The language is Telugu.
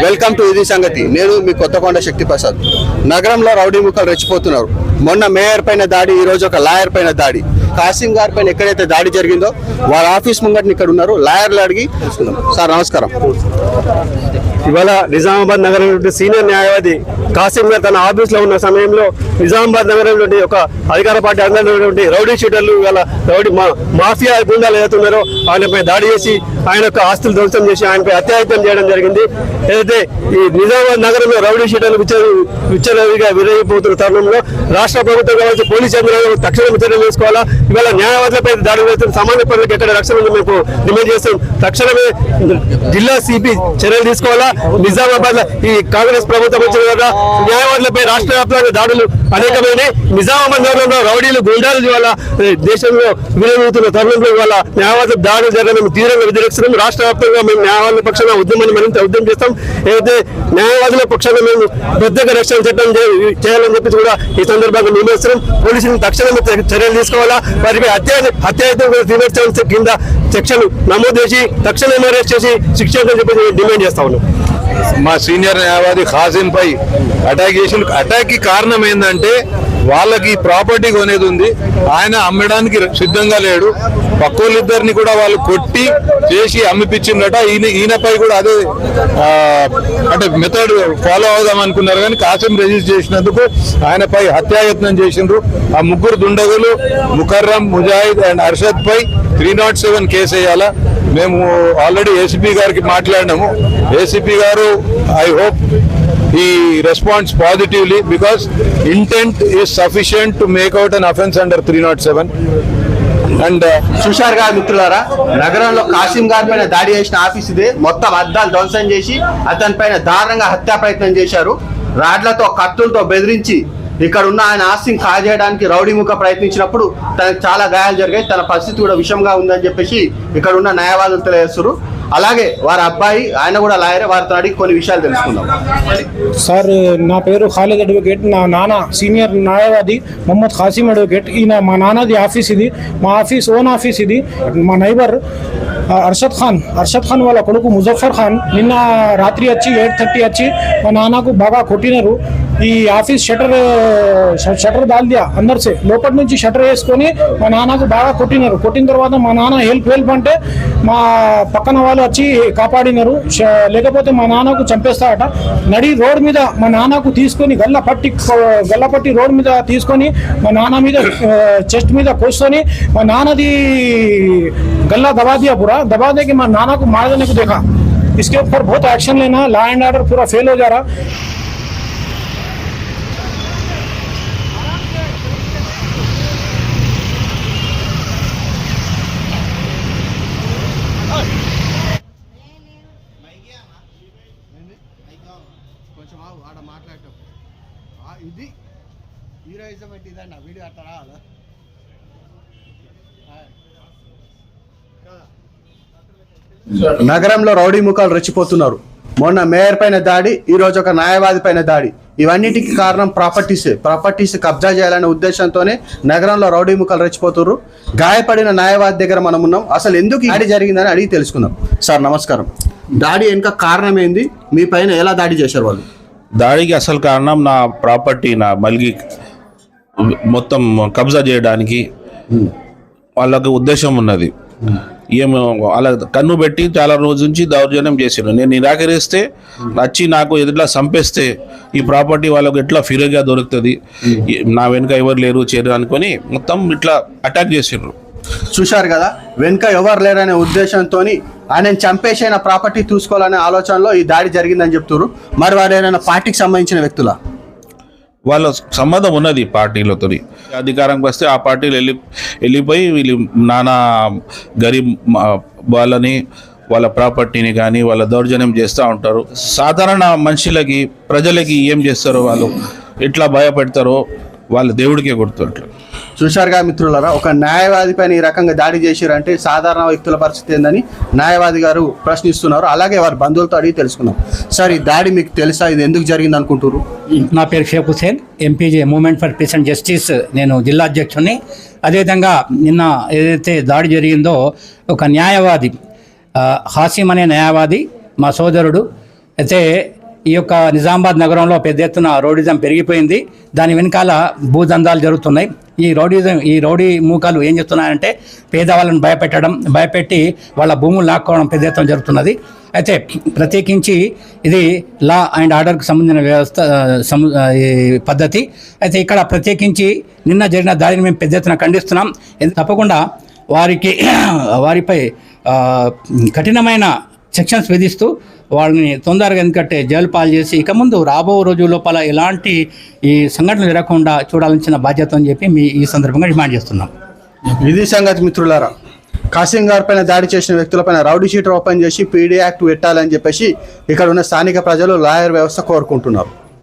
వెల్కమ్ టు ఇది సంగతి. నేను మీ కొత్తకొండ శక్తి ప్రసాద్ నగరంలో రౌడీ ముక్కలు రెచ్చిపోతున్నారు. మొన్న మేయర్ పైన దాడి ఈ రోజు ఒక లాయర్ పైన దాడి. కాసిం గారి పైన ఎక్కడైతే దాడి జరిగిందో వాళ్ళ ఆఫీస్ ముంగటిని ఇక్కడ ఉన్నారు. లాయర్లు అడిగి తెలుసుకుందాం. సార్ నమస్కారం. ఇవాళ నిజామాబాద్ నగరం సీనియర్ న్యాయవాది కాసిం గారు తన ఆఫీస్లో ఉన్న సమయంలో నిజామాబాద్ నగరం నుండి ఒక అధికార పార్టీ అందరినటువంటి రౌడీ షీటర్లు ఇవాళ రౌడీ మా- మాఫియా గుండాలు ఏదైతున్నారో ఆయనపై దాడి చేసి ఆయన యొక్క ఆస్తులు ధ్వంసం చేసి ఆయనపై హత్యాయత్నం చేయడం జరిగింది. ఏదైతే ఈ నిజామాబాద్ నగరంలో రౌడీ షీటర్లు విచ్చ విచ్చలవిగా విరగిపోతున్న తరుణంలో రాష్ట్ర ప్రభుత్వం కావచ్చు పోలీస్ యంత్రాంగం తక్షణం చర్యలు తీసుకోవాలా? ఇవాళ న్యాయవాదులపై దాడి వేస్తున్న సామాన్య ప్రజలకు ఎక్కడ రక్షణ ఉందో మేము డిమాండ్ చేస్తాం. తక్షణమే జిల్లా సిపి చర్యలు తీసుకోవాలా? నిజామాబాద్ ఈ కాంగ్రెస్ ప్రభుత్వం వచ్చిన న్యాయవాదులపై రాష్ట్ర వ్యాప్తంగా దాడులు అనేకమైన నిజామాబాద్ నగరంలో రౌడీలు గుండాలు వల్ల దేశంలో వినియోగుతున్న తరుణంలో ఇవాళ న్యాయవాద దాడులు జరగడం మేము తీవ్రంగా వ్యతిరేకిస్తున్నాం. రాష్ట్ర వ్యాప్తంగా మేము న్యాయవాదుల పక్షాన ఉద్యమాన్ని మరింత ఉద్యమం చేస్తాం. ఏదైతే న్యాయవాదుల పక్షాన మేము ప్రత్యేక రక్షణ చట్టం చేయాలని చెప్పి కూడా ఈ సందర్భంగా నిర్ణయిస్తున్నాం పోలీసులు తక్షణమే చర్యలు తీసుకోవాలా? వారిపై హత్య హత్యాయత్నం కూడా తీవ్ర కింద సెక్షన్లు నమోదు చేసి తక్షణమే అరెస్ట్ చేసి శిక్షణ చెప్పేసి డిమాండ్ చేస్తా ఉన్నాం. మా సీనియర్ న్యాయవాది ఖాసిం పై అటాక్ చేసి అటాక్కి కారణం ఏంటంటే వాళ్ళకి ప్రాపర్టీ కొనేది ఉంది. ఆయన అమ్మడానికి సిద్ధంగా లేడు. పక్కోళ్ళిద్దరిని కూడా వాళ్ళు కొట్టి చేసి అమ్మిపించిందట ఈయన ఈయనపై కూడా అదే అంటే మెథడ్ ఫాలో అవుదాం అనుకున్నారు కానీ కాసిం రిజిస్టర్ చేసినందుకు ఆయనపై హత్యాయత్నం చేసిండ్రు. ఆ ముగ్గురు దుండగులు ముకర్రం ముజాహిద్ అండ్ అర్షద్ పై త్రీ నాట్ సెవెన్ కేసు వేయాలా? మేము ఆల్రెడీ ఏసీపీ గారికి మాట్లాడినాము. ఏసీపీ గారు ఐ హోప్ ఈ response positively because intent is sufficient to make out an offence under three not seven and Sushar గారి మిత్రులారా నగరంలో కాసిం గారి పైన దాడి చేసిన ఆఫీస్ ఇదే. మొత్తం అద్దాలు ధ్వంసం చేసి అతని పైన దారుణంగా హత్యా ప్రయత్నం చేశారు. రాడ్లతో కత్తులతో బెదిరించి ఇక్కడ ఉన్న ఆయన ఆస్తిని కాజేయడానికి రౌడీ ముఖ ప్రయత్నించినప్పుడు తనకు చాలా గాయాలు జరిగాయి. తన పరిస్థితి కూడా విషంగా ఉందని చెప్పేసి ఇక్కడ ఉన్న న్యాయవాదులు తెలియజేస్తారు అలాగే వారి అబ్బాయి ఆయన కూడా లాయరే. వారితో అడిగి కొన్ని విషయాలు తెలుసుకుందాం. సార్ నా పేరు ఖాలిద్ అడ్వకేట్. నా నాన్న సీనియర్ న్యాయవాది మొహమ్మద్ ఖాసిం అడ్వకేట్. ఈయన మా నాన్నది ఆఫీస్ ఇది మా ఆఫీస్ ఓన్ ఆఫీస్ ఇది. మా నైబర్ అర్షద్ ఖాన్. అర్షద్ ఖాన్ వాళ్ళ కొడుకు ముజఫర్ ఖాన్. నిన్న రాత్రి వచ్చి ఎయిట్ థర్టీ వచ్చి మా నాన్నకు బాగా కొట్టినారు. ఈ ఆఫీస్ షటర్ షటర్ దాల్దియా అందరిసే లోపటి నుంచి షటర్ వేసుకొని మా నాన్నకు బాగా కొట్టినారు కొట్టిన తర్వాత మా నాన్న హెల్ప్ హెల్ప్ అంటే మా పక్కన వాళ్ళు వచ్చి కాపాడినారు ష- లేకపోతే మా నాన్నకు చంపేస్తారట నడి రోడ్ మీద మా నాన్నకు తీసుకొని గల్ల పట్టి గల్ల పట్టి రోడ్ మీద తీసుకొని మా నాన్న మీద చెస్ట్ మీద కూర్చొని మా నాన్నది गला दबा दिया पूरा दबा दे के मैं नाना को मार देने को देखा इसके ऊपर बहुत एक्शन लेना लॉ एंड ऑर्डर पूरा फेल हो जा रहा కొంచెం ఆడ మాట్లాడటం. ఇది హీరోయిజం అంటే ఇదన్న వీడియో అట్లా రావాలా? నగరంలో రౌడీ ముఖాలు రెచ్చిపోతున్నారు. మొన్న మేయర్ పైన దాడి ఈ రోజు ఒక న్యాయవాది పైన దాడి. ఇవన్నిటికి కారణం ప్రాపర్టీస్. ప్రాపర్టీస్ కబ్జా చేయాలనే ఉద్దేశంతోనే నగరంలో రౌడీ ముఖాలు రెచ్చిపోతున్నారు గాయపడిన న్యాయవాది దగ్గర మనం ఉన్నాం. అసలు ఎందుకు ఈ దాడి జరిగిందని అడిగి తెలుసుకుందాం. సార్ నమస్కారం. దాడి వెనుక కారణం ఏంది? మీ పైన ఎలా దాడి చేశారు వాళ్ళు? దాడికి అసలు కారణం నా ప్రాపర్టీ నా మల్గి మొత్తం కబ్జా చేయడానికి వాళ్ళకి ఉద్దేశం ఉన్నది. ఏమో వాళ్ళ కన్ను పెట్టి చాలా రోజు నుంచి దౌర్జన్యం చేసిండు నేను నిరాకరిస్తే వచ్చి నాకు ఎదుట్లా చంపేస్తే ఈ ప్రాపర్టీ వాళ్ళకు ఎట్లా ఫిరగా దొరుకుతుంది? నా వెనుక ఎవరు లేరు చేరు అనుకొని మొత్తం ఇట్లా అటాక్ చేసిండ్రు. చూశారు కదా? వెనుక ఎవరు లేరనే ఉద్దేశంతో ఆయన చంపేసిన ప్రాపర్టీ చూసుకోవాలనే ఆలోచనలో ఈ దాడి జరిగిందని చెప్తున్నారు మరి వారు ఏదైనా పార్టీకి సంబంధించిన వ్యక్తుల? వాళ్ళ సంబంధం ఉన్నది పార్టీలతో అధికారంకి వస్తే ఆ పార్టీలు వెళ్ళి వెళ్ళిపోయి వీళ్ళు నానా గరీబ్ వాళ్ళని వాళ్ళ ప్రాపర్టీని కానీ వాళ్ళ దౌర్జన్యం చేస్తూ ఉంటారు. సాధారణ మనుషులకి ప్రజలకి ఏం చేస్తారో వాళ్ళు? ఎట్లా భయపెడతారో వాళ్ళ దేవుడికే గుర్తుంటారు చూశారుగా మిత్రులరా ఒక న్యాయవాది పైన ఈ రకంగా దాడి చేశారంటే సాధారణ వ్యక్తుల పరిస్థితి ఏందని న్యాయవాది గారు ప్రశ్నిస్తున్నారు. అలాగే వారి బంధువులతో అడిగి తెలుసుకున్నాం సార్ ఈ దాడి మీకు తెలుసా? ఇది ఎందుకు జరిగింది అనుకుంటారు నా పేరు Sheikh Hussain MPJ movement for peace and justice నేను జిల్లా అధ్యక్షుడిని అదేవిధంగా నిన్న ఏదైతే దాడి జరిగిందో ఒక న్యాయవాది హాసిం అనే న్యాయవాది మా సోదరుడు అయితే ఈ యొక్క నిజామాబాద్ నగరంలో పెద్ద ఎత్తున రౌడిజం పెరిగిపోయింది. దాని వెనకాల భూదందాలు జరుగుతున్నాయి. ఈ రౌడిజం ఈ రౌడీ మూకాలు ఏం చేస్తున్నాయంటే పేదవాళ్ళని భయపెట్టడం భయపెట్టి వాళ్ళ భూములు లాక్కోవడం పెద్ద ఎత్తున జరుగుతున్నది. అయితే ప్రత్యేకించి ఇది లా అండ్ ఆర్డర్కి సంబంధించిన వ్యవస్థ సము- ఈ పద్ధతి. అయితే ఇక్కడ ప్రత్యేకించి నిన్న జరిగిన దాడిని మేము పెద్ద ఎత్తున ఖండిస్తున్నాం. తప్పకుండా వారికి వారిపై కఠినమైన శిక్షణ విధిస్తూ వాళ్ళని తొందరగా ఎందుకంటే జైలు పాలు చేసి ఇక ముందు రాబో రోజు లోపల ఎలాంటి ఈ సంఘటనలు జరగకుండా చూడాల్సిన బాధ్యత అని చెప్పి మీ ఈ సందర్భంగా డిమాండ్ చేస్తున్నాం. ఇది సంగతి మిత్రులారా కాసిం గారి పైన దాడి చేసిన వ్యక్తులపైన రౌడీ షీటర్ ఓపెన్ చేసి పీడీ యాక్ట్ పెట్టాలని చెప్పేసి ఇక్కడ ఉన్న స్థానిక ప్రజలు లాయర్ వ్యవస్థ కోరుకుంటున్నారు.